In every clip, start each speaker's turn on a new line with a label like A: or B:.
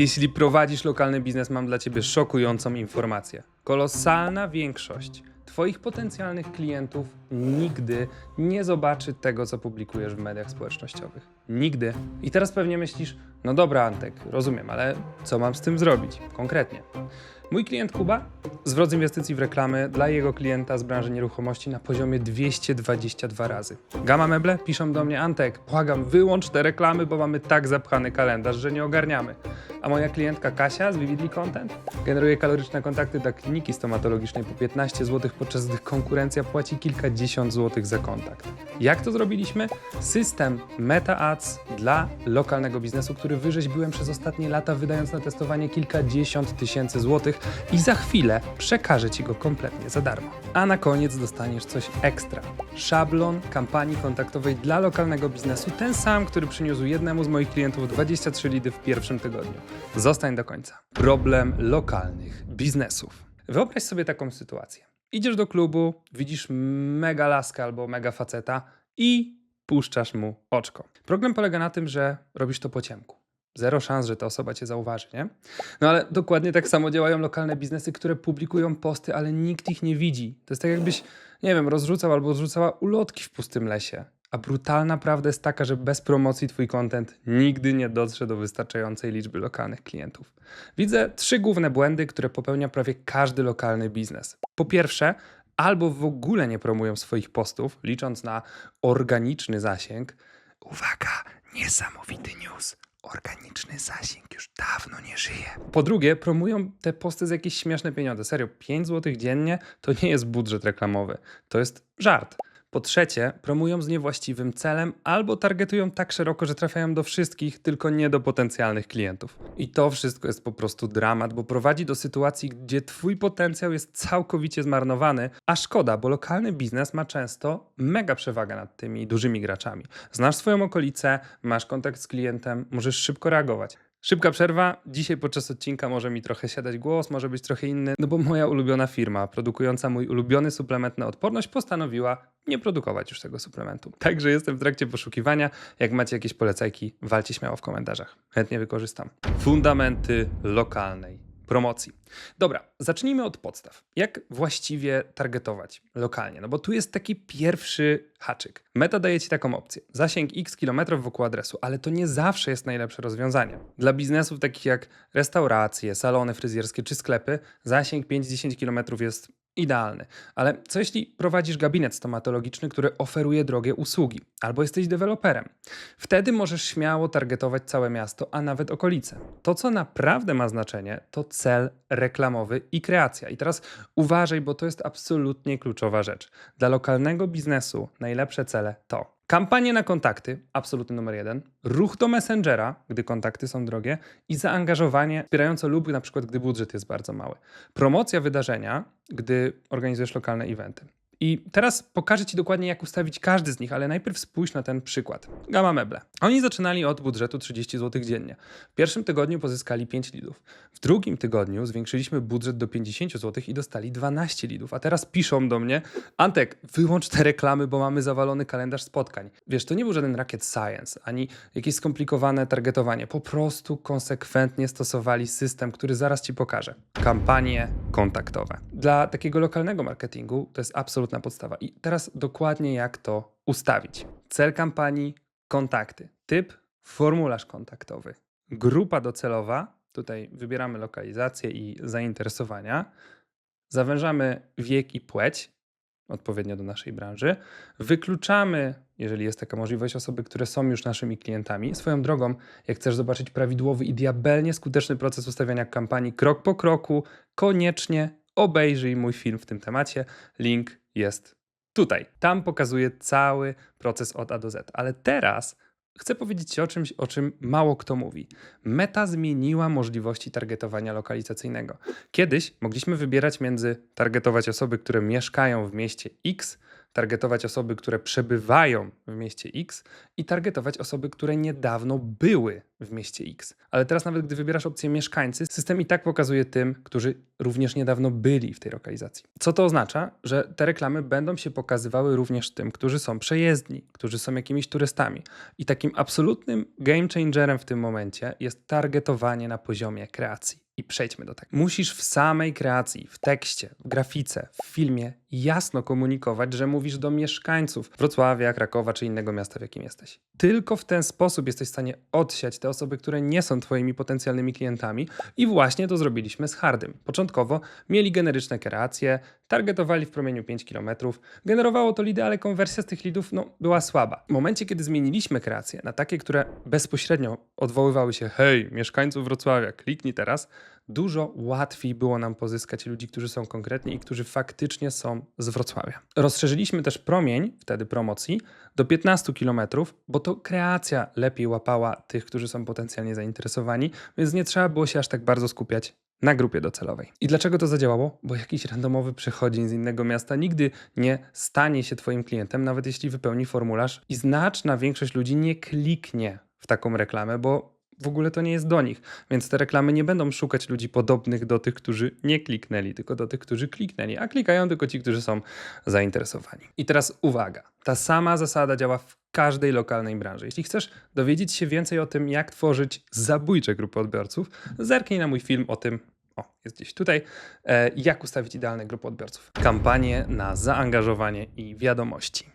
A: Jeśli prowadzisz lokalny biznes, mam dla Ciebie szokującą informację. Kolosalna większość Twoich potencjalnych klientów nigdy nie zobaczy tego, co publikujesz w mediach społecznościowych. Nigdy. I teraz pewnie myślisz, no dobra, Antek, rozumiem, ale co mam z tym zrobić konkretnie? Mój klient Kuba zwrot z inwestycji w reklamy dla jego klienta z branży nieruchomości na poziomie 222 razy. Gama Meble piszą do mnie, Antek, błagam, wyłącz te reklamy, bo mamy tak zapchany kalendarz, że nie ogarniamy. A moja klientka Kasia z Vividly Content generuje kaloryczne kontakty dla kliniki stomatologicznej po 15 zł, podczas gdy konkurencja płaci kilkadziesiąt złotych za kontakt. Jak to zrobiliśmy? System Meta Ads dla lokalnego biznesu, który wyrzeźbiłem przez ostatnie lata, wydając na testowanie kilkadziesiąt tysięcy złotych i za chwilę przekażę Ci go kompletnie za darmo. A na koniec dostaniesz coś ekstra. Szablon kampanii kontaktowej dla lokalnego biznesu, ten sam, który przyniósł jednemu z moich klientów 23 lidy w pierwszym tygodniu. Zostań do końca. Problem lokalnych biznesów. Wyobraź sobie taką sytuację. Idziesz do klubu, widzisz mega laskę albo mega faceta i puszczasz mu oczko. Problem polega na tym, że robisz to po ciemku. Zero szans, że ta osoba cię zauważy, nie? No ale dokładnie tak samo działają lokalne biznesy, które publikują posty, ale nikt ich nie widzi. To jest tak jakbyś, nie wiem, rozrzucał albo odrzucała ulotki w pustym lesie. A brutalna prawda jest taka, że bez promocji twój content nigdy nie dotrze do wystarczającej liczby lokalnych klientów. Widzę trzy główne błędy, które popełnia prawie każdy lokalny biznes. Po pierwsze, albo w ogóle nie promują swoich postów, licząc na organiczny zasięg. Uwaga, niesamowity news. Organiczny zasięg już dawno nie żyje. Po drugie, promują te posty za jakieś śmieszne pieniądze. Serio, 5 zł dziennie to nie jest budżet reklamowy. To jest żart. Po trzecie, promują z niewłaściwym celem albo targetują tak szeroko, że trafiają do wszystkich, tylko nie do potencjalnych klientów. I to wszystko jest po prostu dramat, bo prowadzi do sytuacji, gdzie twój potencjał jest całkowicie zmarnowany, a szkoda, bo lokalny biznes ma często mega przewagę nad tymi dużymi graczami. Znasz swoją okolicę, masz kontakt z klientem, możesz szybko reagować. Szybka przerwa. Dzisiaj podczas odcinka może mi trochę siadać głos, może być trochę inny, no bo moja ulubiona firma, produkująca mój ulubiony suplement na odporność, postanowiła nie produkować już tego suplementu. Także jestem w trakcie poszukiwania. Jak macie jakieś polecajki, walcie śmiało w komentarzach. Chętnie wykorzystam. Fundamenty lokalnej promocji. Dobra, zacznijmy od podstaw. Jak właściwie targetować lokalnie? No bo tu jest taki pierwszy haczyk. Meta daje Ci taką opcję. Zasięg x kilometrów wokół adresu, ale to nie zawsze jest najlepsze rozwiązanie. Dla biznesów takich jak restauracje, salony fryzjerskie czy sklepy, zasięg 5-10 km jest idealny. Ale co jeśli prowadzisz gabinet stomatologiczny, który oferuje drogie usługi, albo jesteś deweloperem? Wtedy możesz śmiało targetować całe miasto, a nawet okolice. To, co naprawdę ma znaczenie, to cel reklamowy i kreacja. I teraz uważaj, bo to jest absolutnie kluczowa rzecz. Dla lokalnego biznesu najlepsze cele to Kampanie na kontakty, absolutny numer jeden. Ruch do Messengera, gdy kontakty są drogie. I zaangażowanie wspierające lub na przykład, gdy budżet jest bardzo mały. Promocja wydarzenia, gdy organizujesz lokalne eventy. I teraz pokażę Ci dokładnie, jak ustawić każdy z nich, ale najpierw spójrz na ten przykład. Gama Meble. Oni zaczynali od budżetu 30 zł dziennie. W pierwszym tygodniu pozyskali 5 lidów. W drugim tygodniu zwiększyliśmy budżet do 50 zł i dostali 12 lidów. A teraz piszą do mnie, Antek, wyłącz te reklamy, bo mamy zawalony kalendarz spotkań. Wiesz, to nie był żaden rocket science, ani jakieś skomplikowane targetowanie. Po prostu konsekwentnie stosowali system, który zaraz Ci pokażę. Kampanie kontaktowe. Dla takiego lokalnego marketingu to jest absolutna podstawa. I teraz dokładnie jak to ustawić. Cel kampanii kontakty. Typ formularz kontaktowy. Grupa docelowa. Tutaj wybieramy lokalizację i zainteresowania. Zawężamy wiek i płeć odpowiednio do naszej branży. Wykluczamy, jeżeli jest taka możliwość, osoby, które są już naszymi klientami. Swoją drogą, jak chcesz zobaczyć prawidłowy i diabelnie skuteczny proces ustawiania kampanii krok po kroku, koniecznie obejrzyj mój film w tym temacie. Link jest tutaj. Tam pokazuję cały proces od A do Z. Ale teraz chcę powiedzieć o czymś, o czym mało kto mówi. Meta zmieniła możliwości targetowania lokalizacyjnego. Kiedyś mogliśmy wybierać między targetować osoby, które mieszkają w mieście X targetować osoby, które przebywają w mieście X i targetować osoby, które niedawno były w mieście X. Ale teraz nawet gdy wybierasz opcję mieszkańcy, system i tak pokazuje tym, którzy również niedawno byli w tej lokalizacji. Co to oznacza? Że te reklamy będą się pokazywały również tym, którzy są przejezdni, którzy są jakimiś turystami. I takim absolutnym game changerem w tym momencie jest targetowanie na poziomie kreacji. I przejdźmy do tego. Musisz w samej kreacji, w tekście, w grafice, w filmie jasno komunikować, że mówisz do mieszkańców Wrocławia, Krakowa czy innego miasta, w jakim jesteś. Tylko w ten sposób jesteś w stanie odsiać te osoby, które nie są Twoimi potencjalnymi klientami i właśnie to zrobiliśmy z Hardym. Początkowo mieli generyczne kreacje, targetowali w promieniu 5 km, generowało to lidy, ale konwersja z tych lidów no, była słaba. W momencie, kiedy zmieniliśmy kreacje na takie, które bezpośrednio odwoływały się hej, mieszkańców Wrocławia, kliknij teraz, dużo łatwiej było nam pozyskać ludzi, którzy są konkretni i którzy faktycznie są z Wrocławia. Rozszerzyliśmy też promień wtedy promocji do 15 km, bo to kreacja lepiej łapała tych, którzy są potencjalnie zainteresowani, więc nie trzeba było się aż tak bardzo skupiać na grupie docelowej. I dlaczego to zadziałało? Bo jakiś randomowy przechodzień z innego miasta nigdy nie stanie się Twoim klientem, nawet jeśli wypełni formularz i znaczna większość ludzi nie kliknie w taką reklamę, bo w ogóle to nie jest do nich. Więc te reklamy nie będą szukać ludzi podobnych do tych, którzy nie kliknęli, tylko do tych, którzy kliknęli, a klikają tylko ci, którzy są zainteresowani. I teraz uwaga, ta sama zasada działa w każdej lokalnej branży. Jeśli chcesz dowiedzieć się więcej o tym, jak tworzyć zabójcze grupy odbiorców, zerknij na mój film o tym, o, jest gdzieś tutaj, e, jak ustawić idealne grupy odbiorców. Kampanie na zaangażowanie i wiadomości.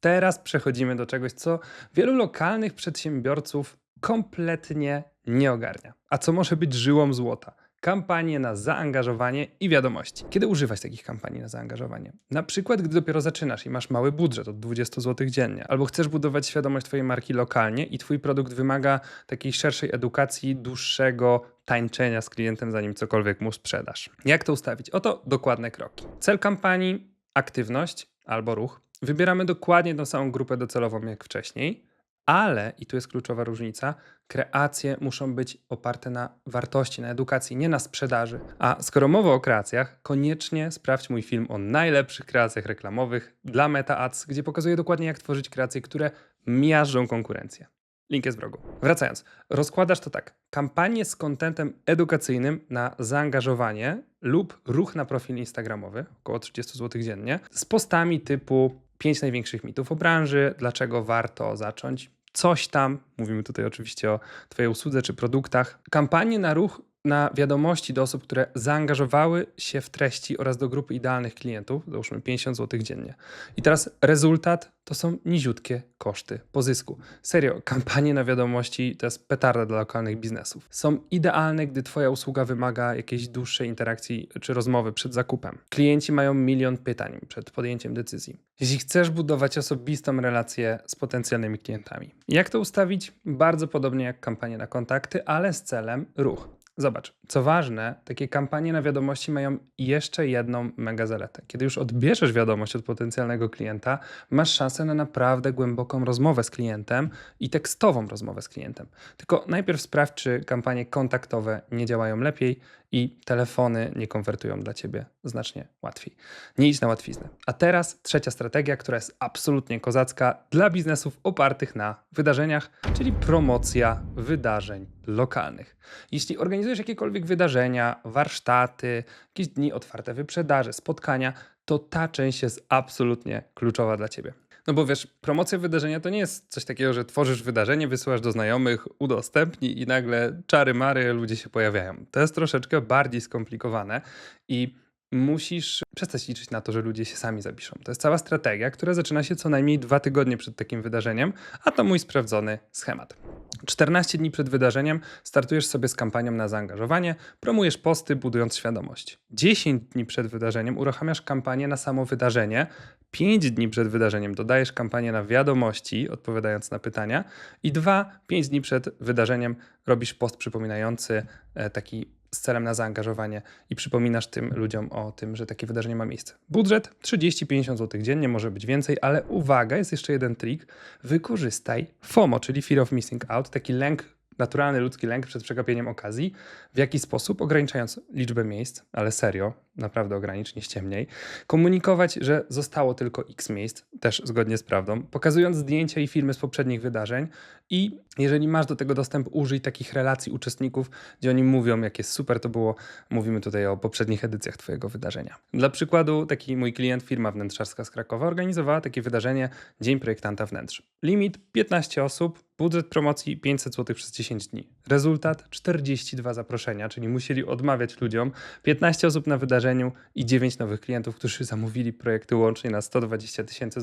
A: Teraz przechodzimy do czegoś, co wielu lokalnych przedsiębiorców kompletnie nie ogarnia. A co może być żyłą złota? Kampanie na zaangażowanie i wiadomości. Kiedy używać takich kampanii na zaangażowanie? Na przykład, gdy dopiero zaczynasz i masz mały budżet od 20 zł dziennie, albo chcesz budować świadomość Twojej marki lokalnie i Twój produkt wymaga takiej szerszej edukacji, dłuższego tańczenia z klientem, zanim cokolwiek mu sprzedasz. Jak to ustawić? Oto dokładne kroki. Cel kampanii aktywność albo ruch. Wybieramy dokładnie tą samą grupę docelową jak wcześniej ale, i tu jest kluczowa różnica, kreacje muszą być oparte na wartości, na edukacji, nie na sprzedaży. A skoro mowa o kreacjach, koniecznie sprawdź mój film o najlepszych kreacjach reklamowych dla Meta Ads, gdzie pokazuję dokładnie, jak tworzyć kreacje, które miażdżą konkurencję. Link jest w rogu. Wracając, rozkładasz to tak. Kampanię z kontentem edukacyjnym na zaangażowanie lub ruch na profil instagramowy, około 30 zł dziennie, z postami typu 5 największych mitów o branży, dlaczego warto zacząć coś tam. Mówimy tutaj oczywiście o Twojej usłudze czy produktach. Kampanie na ruch na wiadomości do osób, które zaangażowały się w treści oraz do grupy idealnych klientów, załóżmy 50 zł dziennie. I teraz rezultat to są niziutkie koszty pozysku. Serio, kampanie na wiadomości to jest petarda dla lokalnych biznesów. Są idealne, gdy Twoja usługa wymaga jakiejś dłuższej interakcji czy rozmowy przed zakupem. Klienci mają milion pytań przed podjęciem decyzji. Jeśli chcesz budować osobistą relację z potencjalnymi klientami. Jak to ustawić? Bardzo podobnie jak kampanie na kontakty, ale z celem ruch. Zobacz, co ważne, takie kampanie na wiadomości mają jeszcze jedną mega zaletę. Kiedy już odbierzesz wiadomość od potencjalnego klienta, masz szansę na naprawdę głęboką rozmowę z klientem i tekstową rozmowę z klientem. Tylko najpierw sprawdź, czy kampanie kontaktowe nie działają lepiej i telefony nie konwertują dla ciebie znacznie łatwiej. Nie idź na łatwiznę. A teraz trzecia strategia, która jest absolutnie kozacka dla biznesów opartych na wydarzeniach, czyli promocja wydarzeń lokalnych. Jeśli organizujesz jakiekolwiek wydarzenia, warsztaty, jakieś dni otwarte wyprzedaże, spotkania, to ta część jest absolutnie kluczowa dla ciebie. No bo wiesz, promocja wydarzenia to nie jest coś takiego, że tworzysz wydarzenie, wysyłasz do znajomych, udostępnij i nagle czary mary ludzie się pojawiają. To jest troszeczkę bardziej skomplikowane i musisz przestać liczyć na to, że ludzie się sami zapiszą. To jest cała strategia, która zaczyna się co najmniej dwa tygodnie przed takim wydarzeniem, a to mój sprawdzony schemat. 14 dni przed wydarzeniem startujesz sobie z kampanią na zaangażowanie, promujesz posty, budując świadomość. 10 dni przed wydarzeniem uruchamiasz kampanię na samo wydarzenie, 5 dni przed wydarzeniem dodajesz kampanię na wiadomości, odpowiadając na pytania, i 2-5 dni przed wydarzeniem robisz post przypominający e, taki z celem na zaangażowanie i przypominasz tym ludziom o tym, że takie wydarzenie ma miejsce. Budżet 30-50 zł dziennie, może być więcej, ale uwaga, jest jeszcze jeden trik. Wykorzystaj FOMO, czyli Fear of Missing Out, taki lęk naturalny ludzki lęk przed przegapieniem okazji, w jaki sposób, ograniczając liczbę miejsc, ale serio, naprawdę ogranicz, nie ściemniej, komunikować, że zostało tylko x miejsc, też zgodnie z prawdą, pokazując zdjęcia i filmy z poprzednich wydarzeń i jeżeli masz do tego dostęp, użyj takich relacji uczestników, gdzie oni mówią, jak jest super to było, mówimy tutaj o poprzednich edycjach twojego wydarzenia. Dla przykładu, taki mój klient, firma wnętrzarska z Krakowa, organizowała takie wydarzenie Dzień Projektanta Wnętrz. Limit 15 osób, budżet promocji 500 zł przez 10 dni. Rezultat 42 zaproszenia, czyli musieli odmawiać ludziom 15 osób na wydarzeniu i 9 nowych klientów, którzy zamówili projekty łącznie na 120 tysięcy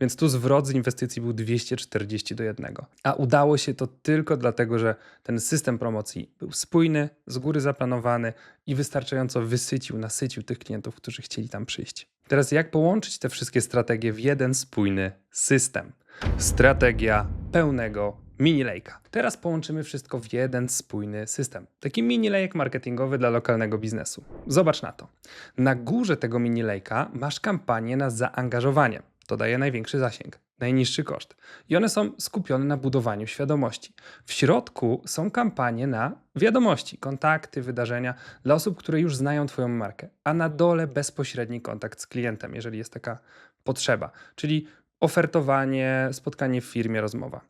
A: więc tu zwrot z inwestycji był 240 do 1. A udało się to tylko dlatego, że ten system promocji był spójny, z góry zaplanowany i wystarczająco wysycił, nasycił tych klientów, którzy chcieli tam przyjść. Teraz jak połączyć te wszystkie strategie w jeden spójny system? Strategia pełnego mini lejka. Teraz połączymy wszystko w jeden spójny system. Taki mini lejek marketingowy dla lokalnego biznesu. Zobacz na to. Na górze tego mini lejka masz kampanię na zaangażowanie. To daje największy zasięg, najniższy koszt. I one są skupione na budowaniu świadomości. W środku są kampanie na wiadomości, kontakty, wydarzenia dla osób, które już znają Twoją markę. A na dole bezpośredni kontakt z klientem, jeżeli jest taka potrzeba. Czyli ofertowanie, spotkanie w firmie, rozmowa.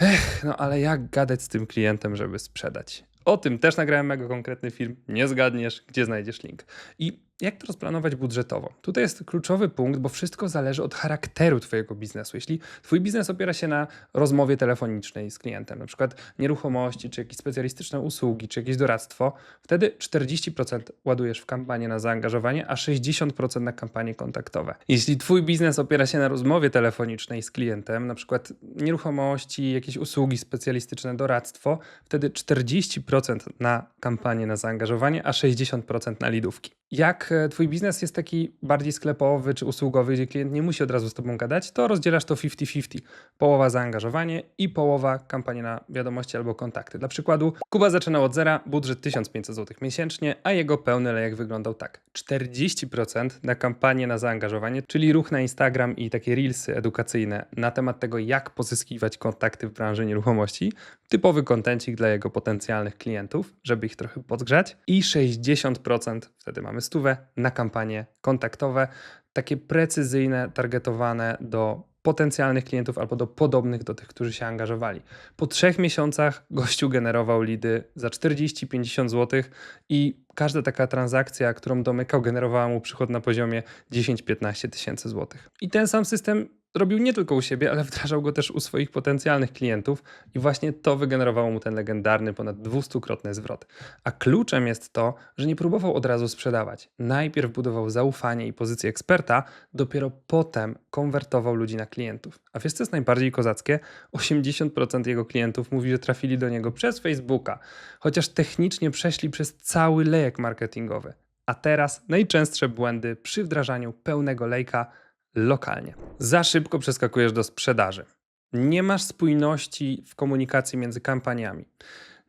A: Ech, no ale jak gadać z tym klientem, żeby sprzedać? O tym też nagrałem mega konkretny film. Nie zgadniesz, gdzie znajdziesz link. I jak to rozplanować budżetowo? Tutaj jest kluczowy punkt, bo wszystko zależy od charakteru Twojego biznesu. Jeśli Twój biznes opiera się na rozmowie telefonicznej z klientem, na przykład nieruchomości, czy jakieś specjalistyczne usługi, czy jakieś doradztwo, wtedy 40% ładujesz w kampanię na zaangażowanie, a 60% na kampanie kontaktowe. Jeśli Twój biznes opiera się na rozmowie telefonicznej z klientem, na przykład nieruchomości, jakieś usługi specjalistyczne, doradztwo, wtedy 40% na kampanię na zaangażowanie, a 60% na lidówki. Jak e, twój biznes jest taki bardziej sklepowy czy usługowy, gdzie klient nie musi od razu z tobą gadać, to rozdzielasz to 50-50. Połowa zaangażowanie i połowa kampanii na wiadomości albo kontakty. Dla przykładu, Kuba zaczynał od zera, budżet 1500 zł miesięcznie, a jego pełny lejek wyglądał tak. 40% na kampanię na zaangażowanie, czyli ruch na Instagram i takie reelsy edukacyjne na temat tego, jak pozyskiwać kontakty w branży nieruchomości. Typowy kontencik dla jego potencjalnych klientów, żeby ich trochę podgrzać. I 60%, wtedy mamy stówę, na kampanie kontaktowe, takie precyzyjne, targetowane do potencjalnych klientów albo do podobnych do tych, którzy się angażowali. Po trzech miesiącach gościu generował lidy za 40-50 zł i każda taka transakcja, którą domykał, generowała mu przychód na poziomie 10-15 tysięcy złotych. I ten sam system robił nie tylko u siebie, ale wdrażał go też u swoich potencjalnych klientów i właśnie to wygenerowało mu ten legendarny ponad 200-krotny zwrot. A kluczem jest to, że nie próbował od razu sprzedawać. Najpierw budował zaufanie i pozycję eksperta, dopiero potem konwertował ludzi na klientów. A wiesz co jest najbardziej kozackie? 80% jego klientów mówi, że trafili do niego przez Facebooka, chociaż technicznie przeszli przez cały lejek marketingowy. A teraz najczęstsze błędy przy wdrażaniu pełnego lejka – lokalnie. Za szybko przeskakujesz do sprzedaży. Nie masz spójności w komunikacji między kampaniami.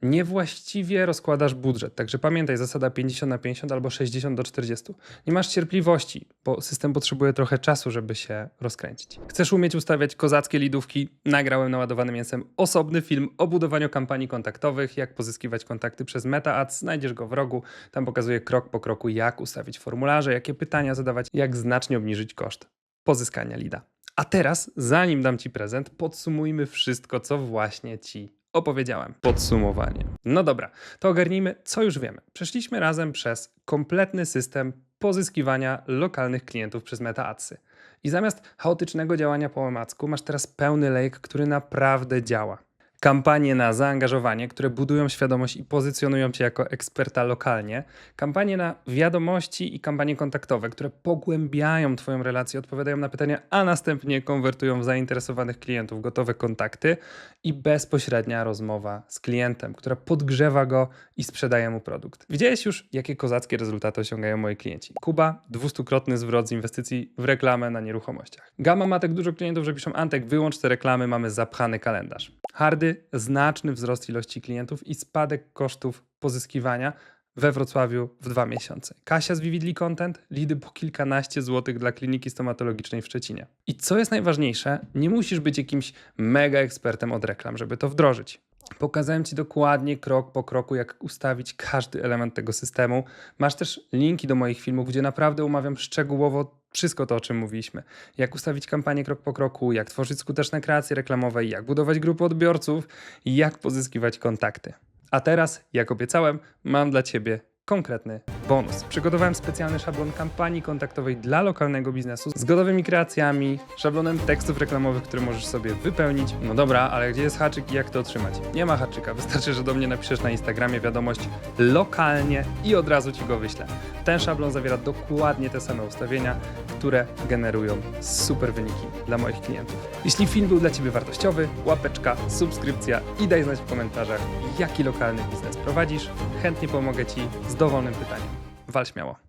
A: Niewłaściwie rozkładasz budżet, także pamiętaj zasada 50 na 50 albo 60 do 40. Nie masz cierpliwości, bo system potrzebuje trochę czasu, żeby się rozkręcić. Chcesz umieć ustawiać kozackie lidówki? Nagrałem naładowanym mięsem osobny film o budowaniu kampanii kontaktowych, jak pozyskiwać kontakty przez Meta Ads. Znajdziesz go w rogu. Tam pokazuję krok po kroku, jak ustawić formularze, jakie pytania zadawać, jak znacznie obniżyć koszt pozyskania lida. A teraz, zanim dam Ci prezent, podsumujmy wszystko, co właśnie Ci opowiedziałem. Podsumowanie. No dobra, to ogarnijmy, co już wiemy. Przeszliśmy razem przez kompletny system pozyskiwania lokalnych klientów przez MetaAdsy. I zamiast chaotycznego działania po omacku, masz teraz pełny lejk, który naprawdę działa kampanie na zaangażowanie, które budują świadomość i pozycjonują cię jako eksperta lokalnie, kampanie na wiadomości i kampanie kontaktowe, które pogłębiają Twoją relację, odpowiadają na pytania, a następnie konwertują w zainteresowanych klientów gotowe kontakty i bezpośrednia rozmowa z klientem, która podgrzewa go i sprzedaje mu produkt. Widziałeś już, jakie kozackie rezultaty osiągają moi klienci. Kuba, dwustukrotny zwrot z inwestycji w reklamę na nieruchomościach. Gama ma tak dużo klientów, że piszą Antek, wyłącz te reklamy, mamy zapchany kalendarz. Hardy, znaczny wzrost ilości klientów i spadek kosztów pozyskiwania we Wrocławiu w dwa miesiące. Kasia z Vividly Content, lidy po kilkanaście złotych dla kliniki stomatologicznej w Szczecinie. I co jest najważniejsze, nie musisz być jakimś mega ekspertem od reklam, żeby to wdrożyć. Pokazałem Ci dokładnie krok po kroku, jak ustawić każdy element tego systemu. Masz też linki do moich filmów, gdzie naprawdę umawiam szczegółowo wszystko to, o czym mówiliśmy. Jak ustawić kampanię krok po kroku, jak tworzyć skuteczne kreacje reklamowe, jak budować grupy odbiorców jak pozyskiwać kontakty. A teraz, jak obiecałem, mam dla Ciebie konkretny bonus. Przygotowałem specjalny szablon kampanii kontaktowej dla lokalnego biznesu z gotowymi kreacjami, szablonem tekstów reklamowych, które możesz sobie wypełnić. No dobra, ale gdzie jest haczyk i jak to otrzymać? Nie ma haczyka, wystarczy, że do mnie napiszesz na Instagramie wiadomość lokalnie i od razu Ci go wyślę. Ten szablon zawiera dokładnie te same ustawienia, które generują super wyniki dla moich klientów. Jeśli film był dla Ciebie wartościowy, łapeczka, subskrypcja i daj znać w komentarzach, jaki lokalny biznes prowadzisz. Chętnie pomogę Ci z dowolnym pytaniem. Wal śmiało.